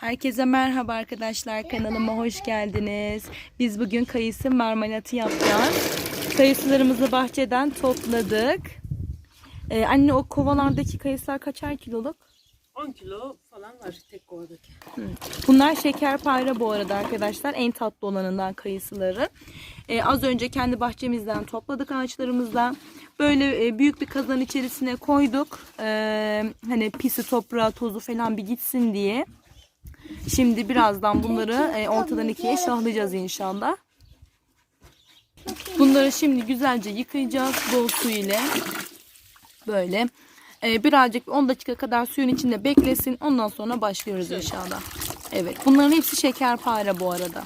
Herkese merhaba arkadaşlar kanalıma hoş geldiniz. Biz bugün kayısı marmelatı yapacağız. Kayısılarımızı bahçeden topladık. Ee, anne o kovalardaki kayısılar kaçar kiloluk? 10 kilo falan var tek kovadaki. Bunlar şekerpare bu arada arkadaşlar. En tatlı olanından kayısıları. Ee, az önce kendi bahçemizden topladık ağaçlarımızdan. Böyle e, büyük bir kazan içerisine koyduk. Ee, hani pisi, toprağı, tozu falan bir gitsin diye. Şimdi birazdan bunları e, ortadan ikiye şahlayacağız inşallah. Bunları şimdi güzelce yıkayacağız bol su ile. Böyle. Ee, birazcık 10 dakika kadar suyun içinde beklesin. Ondan sonra başlıyoruz inşallah. Evet. Bunların hepsi şekerpare bu arada.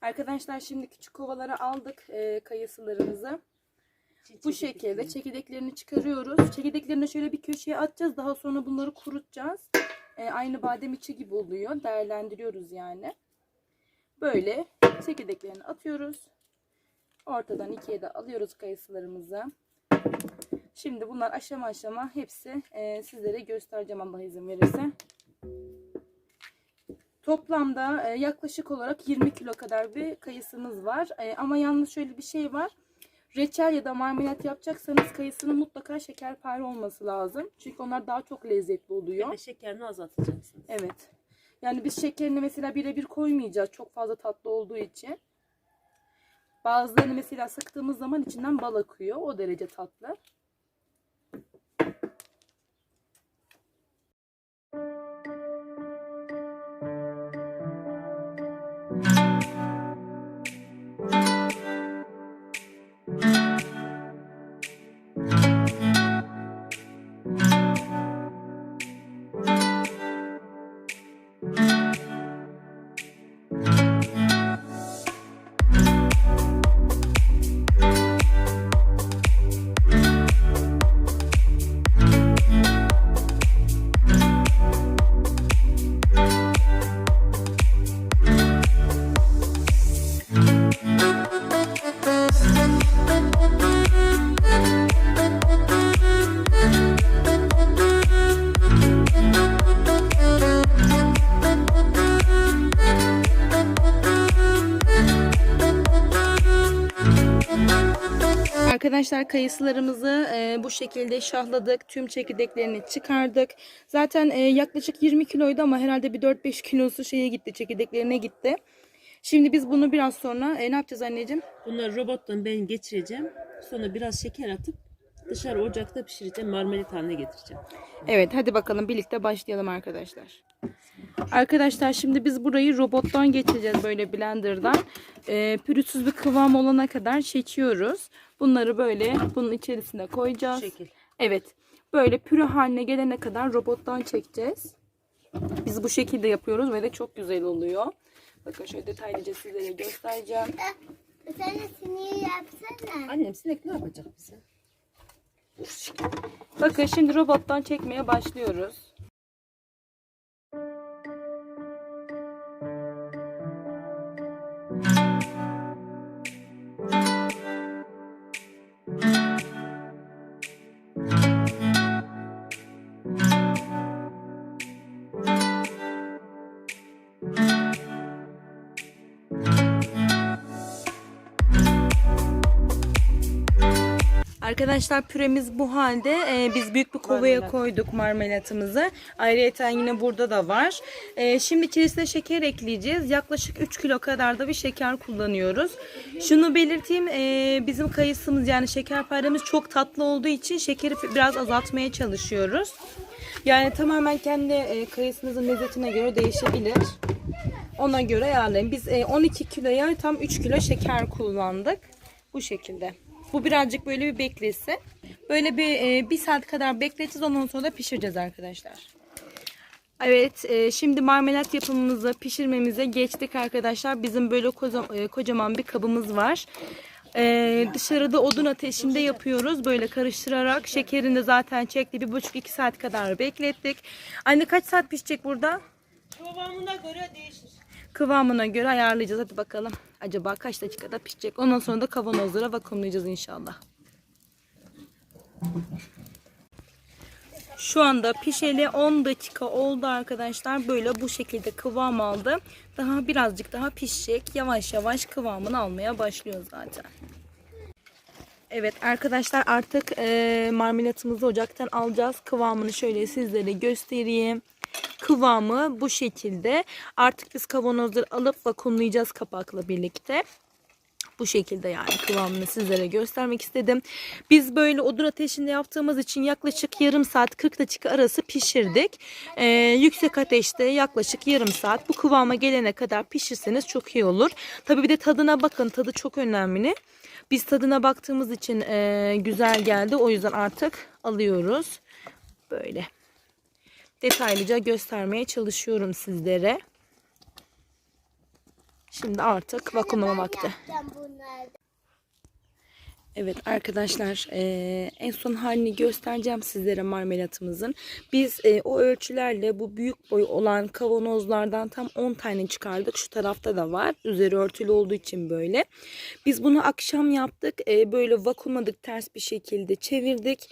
Arkadaşlar şimdi küçük kovalara aldık e, kayısılarımızı. Bu şekilde çekirdeklerini çıkarıyoruz. Çekirdeklerini şöyle bir köşeye atacağız. Daha sonra bunları kurutacağız. E, aynı badem içi gibi oluyor. Değerlendiriyoruz yani. Böyle çekirdeklerini atıyoruz. Ortadan ikiye de alıyoruz kayısılarımızı. Şimdi bunlar aşama aşama hepsi e, sizlere göstereceğim Allah izin verirse. Toplamda e, yaklaşık olarak 20 kilo kadar bir kayısımız var. E, ama yalnız şöyle bir şey var. Reçel ya da marmelat yapacaksanız kayısının mutlaka şekerpare olması lazım. Çünkü onlar daha çok lezzetli oluyor. Ve şekerini azaltacaksınız. Evet. Yani biz şekerini mesela birebir koymayacağız çok fazla tatlı olduğu için. Bazılarını mesela sıktığımız zaman içinden bal akıyor. O derece tatlı. Arkadaşlar kayısılarımızı e, bu şekilde şahladık. Tüm çekirdeklerini çıkardık. Zaten e, yaklaşık 20 kiloydu ama herhalde bir 4-5 kilosu şeye gitti. Çekirdeklerine gitti. Şimdi biz bunu biraz sonra e, ne yapacağız anneciğim? Bunları robottan ben geçireceğim. Sonra biraz şeker atıp dışarı ocakta pişireceğim. Marmelat haline getireceğim. Evet hadi bakalım birlikte başlayalım arkadaşlar. Arkadaşlar şimdi biz burayı robottan geçeceğiz böyle blenderdan. Ee, pürüzsüz bir kıvam olana kadar çekiyoruz. Bunları böyle bunun içerisine koyacağız. Şekil. Evet böyle püre haline gelene kadar robottan çekeceğiz. Biz bu şekilde yapıyoruz ve de çok güzel oluyor. Bakın şöyle detaylıca sizlere göstereceğim. Sen de sinir yapsana. Annem sinek ne yapacak bize? Bakın şimdi robottan çekmeye başlıyoruz. Arkadaşlar püremiz bu halde. Ee, biz büyük bir kovaya Marmelat. koyduk marmelatımızı. Ayrıca yine burada da var. Ee, şimdi içerisine şeker ekleyeceğiz. Yaklaşık 3 kilo kadar da bir şeker kullanıyoruz. Şunu belirteyim. ee, bizim kayısımız yani şekerparemiz çok tatlı olduğu için şekeri biraz azaltmaya çalışıyoruz. Yani tamamen kendi e, kayısınızın lezzetine göre değişebilir. Ona göre ayarlayın. Biz e, 12 kiloya tam 3 kilo şeker kullandık. Bu şekilde. Bu birazcık böyle bir beklesin. Böyle bir e, bir saat kadar bekleteceğiz. Ondan sonra da pişireceğiz arkadaşlar. Evet, e, şimdi marmelat yapımımızı, pişirmemize geçtik arkadaşlar. Bizim böyle koza- e, kocaman bir kabımız var. E, dışarıda odun ateşinde yapıyoruz. Böyle karıştırarak. Şekerini de zaten çekti. Bir buçuk iki saat kadar beklettik. Anne kaç saat pişecek burada? Kıvamına göre değişir. Kıvamına göre ayarlayacağız. Hadi bakalım. Acaba kaç dakikada pişecek? Ondan sonra da kavanozlara vakumlayacağız inşallah. Şu anda pişeli 10 dakika oldu arkadaşlar. Böyle bu şekilde kıvam aldı. Daha birazcık daha pişecek. Yavaş yavaş kıvamını almaya başlıyor zaten. Evet arkadaşlar artık e, marmelatımızı ocaktan alacağız. Kıvamını şöyle sizlere göstereyim. Kıvamı bu şekilde. Artık biz kavanozları alıp vakumlayacağız kapakla birlikte. Bu şekilde yani kıvamını sizlere göstermek istedim. Biz böyle odun ateşinde yaptığımız için yaklaşık yarım saat 40 dakika arası pişirdik. Ee, yüksek ateşte yaklaşık yarım saat bu kıvama gelene kadar pişirseniz çok iyi olur. Tabii bir de tadına bakın tadı çok önemli. Biz tadına baktığımız için e, güzel geldi o yüzden artık alıyoruz. Böyle detaylıca göstermeye çalışıyorum sizlere. Şimdi artık vakumlama vakti. Evet arkadaşlar eee, en son halini göstereceğim sizlere marmelatımızın. Biz eee, o ölçülerle bu büyük boy olan kavanozlardan tam 10 tane çıkardık. Şu tarafta da var. Üzeri örtülü olduğu için böyle. Biz bunu akşam yaptık. Eee, böyle vakumladık ters bir şekilde çevirdik.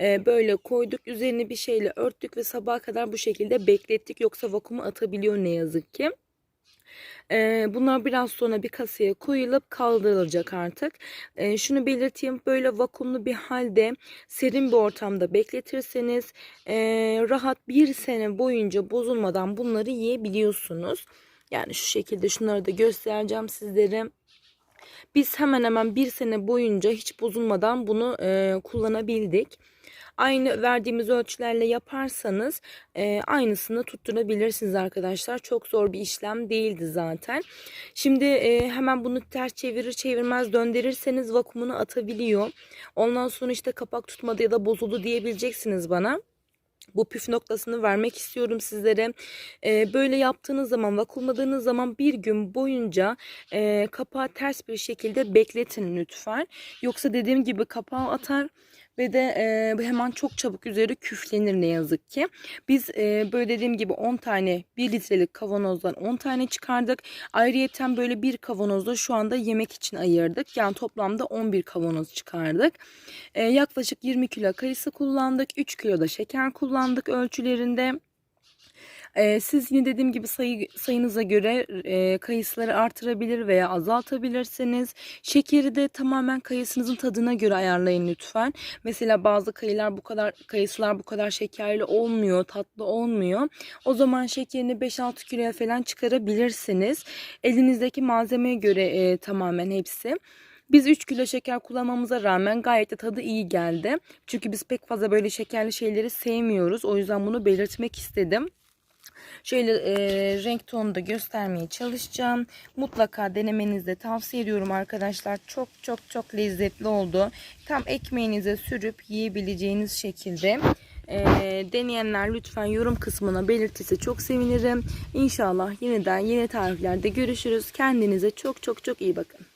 Böyle koyduk. Üzerini bir şeyle örttük ve sabaha kadar bu şekilde beklettik. Yoksa vakumu atabiliyor ne yazık ki. Bunlar biraz sonra bir kasaya koyulup kaldırılacak artık. Şunu belirteyim böyle vakumlu bir halde serin bir ortamda bekletirseniz rahat bir sene boyunca bozulmadan bunları yiyebiliyorsunuz. Yani şu şekilde şunları da göstereceğim sizlere. Biz hemen hemen bir sene boyunca hiç bozulmadan bunu kullanabildik. Aynı verdiğimiz ölçülerle yaparsanız e, aynısını tutturabilirsiniz arkadaşlar. Çok zor bir işlem değildi zaten. Şimdi e, hemen bunu ters çevirir çevirmez döndürürseniz vakumunu atabiliyor. Ondan sonra işte kapak tutmadı ya da bozuldu diyebileceksiniz bana. Bu püf noktasını vermek istiyorum sizlere. Ee, böyle yaptığınız zaman, vakumladığınız zaman bir gün boyunca e, kapağı ters bir şekilde bekletin lütfen. Yoksa dediğim gibi kapağı atar ve de e, hemen çok çabuk üzeri küflenir ne yazık ki. Biz e, böyle dediğim gibi 10 tane 1 litrelik kavanozdan 10 tane çıkardık. Ayrıyeten böyle bir kavanozda şu anda yemek için ayırdık. Yani toplamda 11 kavanoz çıkardık. E, yaklaşık 20 kilo kayısı kullandık. 3 kilo da şeker kullandık ölçülerinde. Ee, siz yine dediğim gibi sayı, sayınıza göre e, kayısıları artırabilir veya azaltabilirsiniz. Şekeri de tamamen kayısınızın tadına göre ayarlayın lütfen. Mesela bazı kayılar bu kadar kayısılar bu kadar şekerli olmuyor, tatlı olmuyor. O zaman şekerini 5-6 kiloya falan çıkarabilirsiniz. Elinizdeki malzemeye göre e, tamamen hepsi. Biz 3 kilo şeker kullanmamıza rağmen gayet de tadı iyi geldi. Çünkü biz pek fazla böyle şekerli şeyleri sevmiyoruz. O yüzden bunu belirtmek istedim. Şöyle e, renk tonunu da göstermeye çalışacağım. Mutlaka denemenizi de tavsiye ediyorum arkadaşlar. Çok çok çok lezzetli oldu. Tam ekmeğinize sürüp yiyebileceğiniz şekilde. E, deneyenler lütfen yorum kısmına belirtirse çok sevinirim. İnşallah yeniden yeni tariflerde görüşürüz. Kendinize çok çok çok iyi bakın.